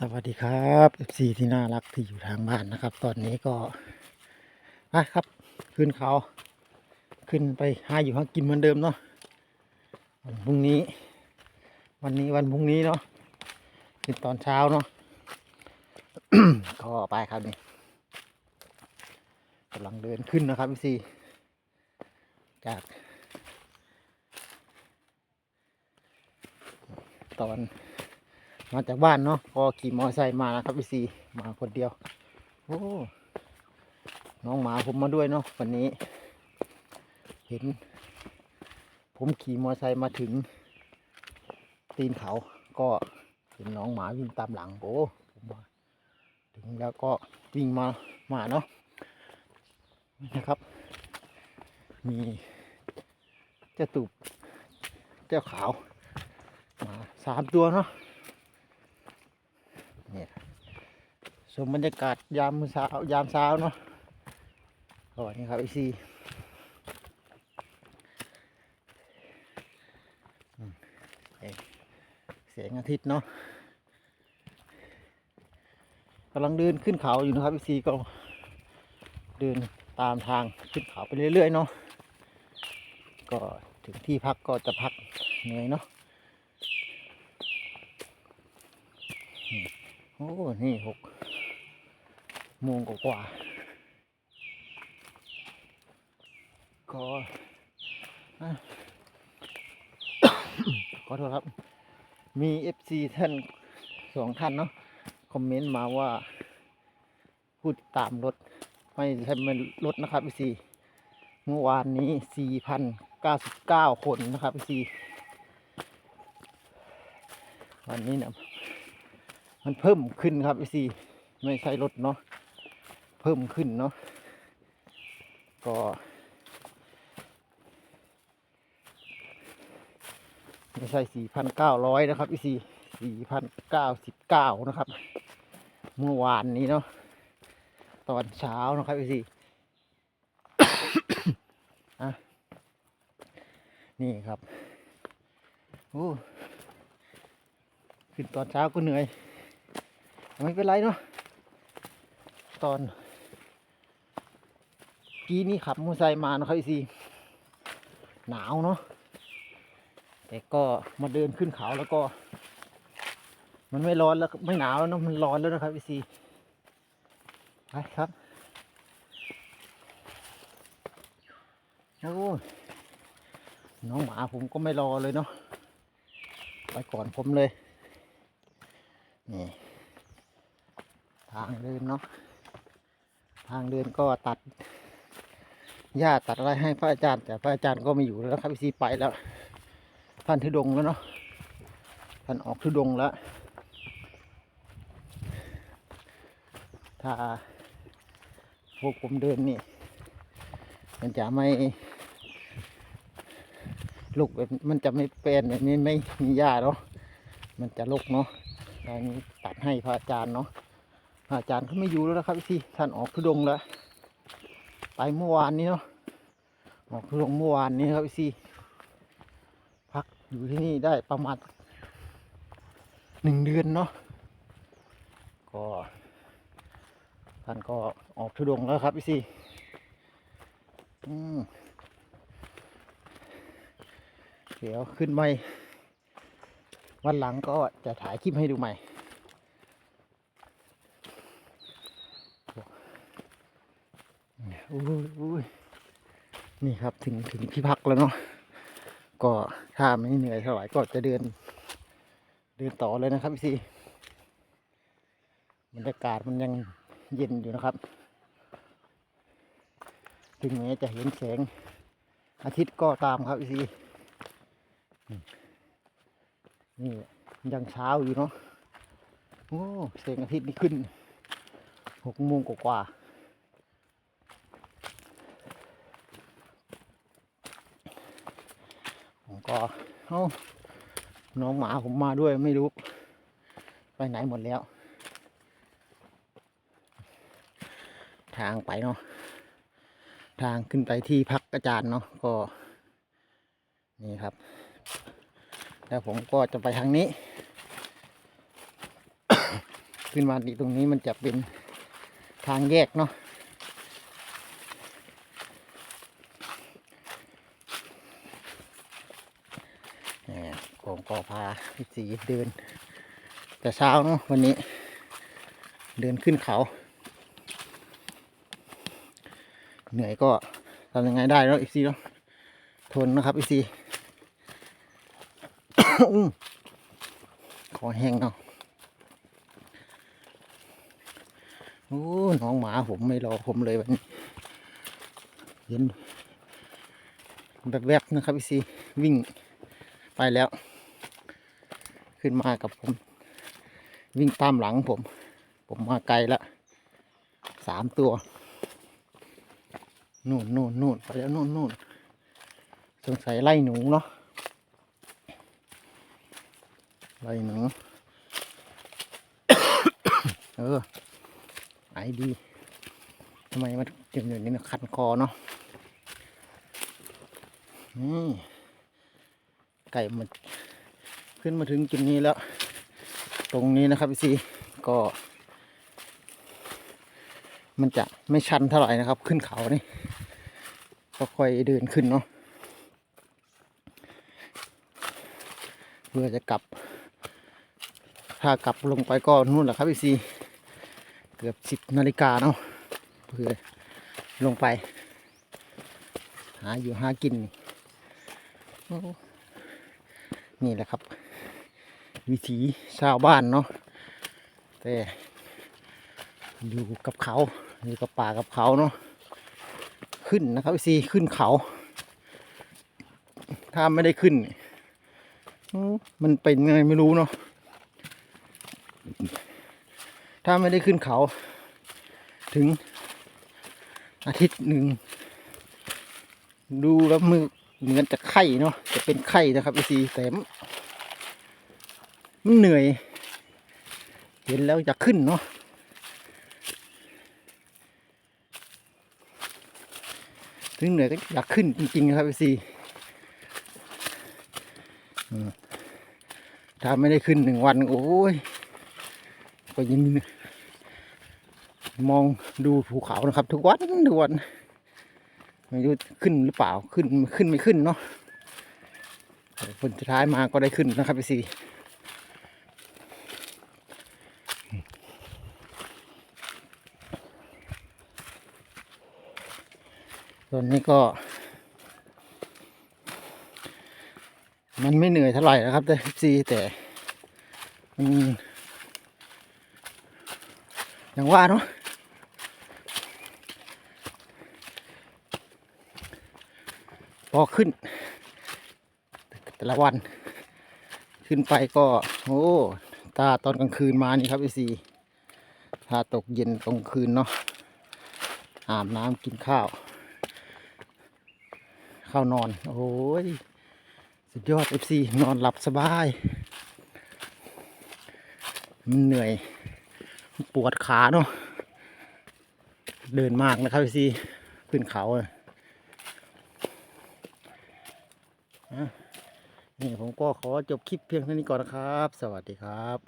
สวัสดีครับ FC ที่น่ารักที่อยู่ทางบ้านนะครับ ตอนนี้ก็ไปครับ ขึ้นเขา ขึ้นไปหาอยู่หากินเหมือนเดิมเนาะวันพรุ่งนี้ วันนี้วันพรุ่งนี้เนาะขึ้นตอนเช้าเนาะก็ไปครับนี่กำลังเดินขึ้นนะครับ FC จาก ตอน มาจากบ้านเนาะพอขี่มอเตอร์ไซค์มานะครับพี่ซีมาคนเดียว โอ้น้องหมาผมมาด้วยเนาะวันนี้ เห็น ผมขี่มอเตอร์ไซค์มาถึง ตีนเขาก็เห็นน้องหมาวิ่งตามหลังโอ้ผมมาถึงแล้วก็วิ่งมามาเนาะนี่นะครับ มีเจ้าตูบเจ้าขาวมาสามตัวเนาะ เนี่ย ชมบรรยากาศยามมื้อเช้ายามเช้าเนาะก็นี่ครับไอซีเอ้ยแสงอาทิตย์เนาะกำลังเดินขึ้นเขาอยู่นะครับไอซีก็เดินตามทางขึ้นเขาไปเรื่อยๆเนาะก็ถึงที่พักก็จะพักเหนื่อยเนาะโอ้ นี่หก โมงกว่าก็ขอโทษครับ มีเอฟซีท่านสองท่านเนาะคอมเมนต์มาว่า พูดตามรถ ไม่ใช่เป็นรถนะครับเอฟซีเมื่อวานนี้สี่พันเก้าสิบเก้าคนนะครับเอฟซีวันนี้เนี่ยมันเพิ่มขึ้นครับพี่ซีไม่ใช่ลดเนาะ พิ่มขึ้นเนาะก็ไม่ใช่สี่พันเก้าร้อยนะครับพี่ซีสี่พันเก้าสิบเก้านะครับ เมื่อวานนี้เนาะตอนเช้านะครับพี่ซีอะนี่ครับโอ้ขึ้นตอนเช้าก็เหนื่อย ไม่เป็นไรเนาะตอน กี้นี้ขับมอไซค์มานะครับพี่ซีหนาวเนาะแต่ก็มาเดินขึ้นเขาแล้วก็ มันไม่ร้อนแล้วไม่หนาวแล้วเนาะมันร้อนแล้วนะครับพี่ซีไปครับโอ้ยน้องหมาผมก็ไม่รอเลยเนาะไปก่อนผมเลยนี่ทางเดินเนาะทางเดินก็ตัด หญ้าตัดอะไรให้พระอาจารย์ แต่พระอาจารย์ก็ไม่อยู่แล้วครับพี่ซีไปแล้ว ท่านทุดงแล้วเนาะท่านออกทุดงแล้ว ถ้าพวกผมเดินนี่ มันจะไม่ลุกแบบมันจะไม่เป็นแบบนี้ไม่มีหญ้าเนาะมันจะลุกเนาะตอนนี้ตัดให้พระอาจารย์เนาะพระอาจารย์เขาไม่อยู่แล้วนะครับพี่ท่านออกทุดงแล้ว ไปเมื่อวานนี้เนาะออกทุดงเมื่อวานนี้ครับพี่พักอยู่ที่นี่ได้ประมาณหนึ่งเดือนเนาะก็ท่านก็ออกทุดงแล้วครับพี่อืมเดี๋ยวขึ้นไปวันหลังก็จะถ่ายคลิปให้ดูใหม่ อุ้ยอุ้ย นี่ครับถึงถึงที่พักแล้วเนาะก็ถ้าไม่เหนื่อยเท่าไหร่ก็จะเดิน เดินต่อเลยนะครับพี่ซีบรรยากาศมันยังเย็นอยู่นะครับ ถึงแม้จะเห็นแสงอาทิตย์ก็ตามครับพี่ซีนี่ยังเช้าอยู่เนาะโอ้แสงอาทิตย์นี่ขึ้นหกโมงกว่าๆ ก็เอ้าน้องหมาผมมาด้วยไม่รู้ ไปไหนหมดแล้ว ทางไปเนาะทางขึ้นไปที่พักอาจารย์เนาะก็ นี่ครับ แล้วผมก็จะไปทางนี้ ขึ้นมาที่ตรงนี้มันจะเป็นทางแยกเนาะแหม ผมก็พาพี่สีเดิน แต่เช้าเนาะวันนี้ เดินขึ้นเขา เหนื่อยก็ทำยังไงได้แล้วอีซีเนาะทนนะครับอีซีอื้อขอแห้งเนาะโอ้น้องหมาผมไม่รอผมเลยวันนี้เห็นแบบแวบๆนะครับอีกซีวิ่งไปแล้ว ขึ้นมากับผม วิ่งตามหลังผม ผมมาไกลละสามตัว นู่นนู่นนู่นไปแล้วนู่นนู่นสงสัยไล่หนูเนาะไล่หนู เออไอดีทำไมมันเจ็บอย่นี้นะคันคอเนาะนี่ไก่มัน ขึ้นมาถึงจุดนี้แล้ว ตรงนี้นะครับพี่ซีก็ มันจะไม่ชันเท่าไหร่นะครับ ขึ้นเขานี่ก็ค่อยเดินขึ้นเนาะเพื่อจะกลับ ถ้ากลับลงไปก็นู่นแหละครับพี่ซีเกือบสิบนาฬิกาเนาะเพื่อลงไป หาอยู่หากิน นี่นี่แหละครับ วิถีชาวบ้านเนาะแต่อยู่กับเขาอยู่กับป่ากับเขาเนาะขึ้นนะครับซีขึ้นเขา ถ้าไม่ได้ขึ้น มันเป็นไงไม่รู้เนาะถ้าไม่ได้ขึ้นเขา ถึงอาทิตย์หนึ่งดูแล้วมือเหมือนจะไข้เนาะจะเป็นไข้นะครับซีแต่ มันเหนื่อย เห็นแล้วอยากขึ้นเนาะถึงเหนื่อยก็อยากขึ้นจริงๆครับพี่ซีถ้าไม่ได้ขึ้นหนึ่งวัน โอ้ย ก็ยังมองดูภูเขานะครับ ทุกวันทุกวันไม่รู้ขึ้นหรือเปล่าขึ้นขึ้นไม่ขึ้นเนาะผลสุดท้ายมาก็ได้ขึ้นนะครับพี่ซี ตอนนี้ก็ มันไม่เหนื่อยเท่าไหร่นะครับ แต่ซีแต่มันอย่างว่าเนาะพอขึ้น แต่ละวัน ขึ้นไปก็ โอ้ตาตอนกลางคืนมานี่ครับพี่ซีถ้าตกเย็นตรงคืนเนาะอาบน้ำกินข้าว เข้านอน โอ้ย สุดยอด FC นอนหลับสบาย มันเหนื่อย ปวดขาเนาะ เดินมากนะครับ FC ขึ้นเขาอะนี่ผมก็ขอจบคลิปเพียงเท่านี้ก่อนนะครับ สวัสดีครับ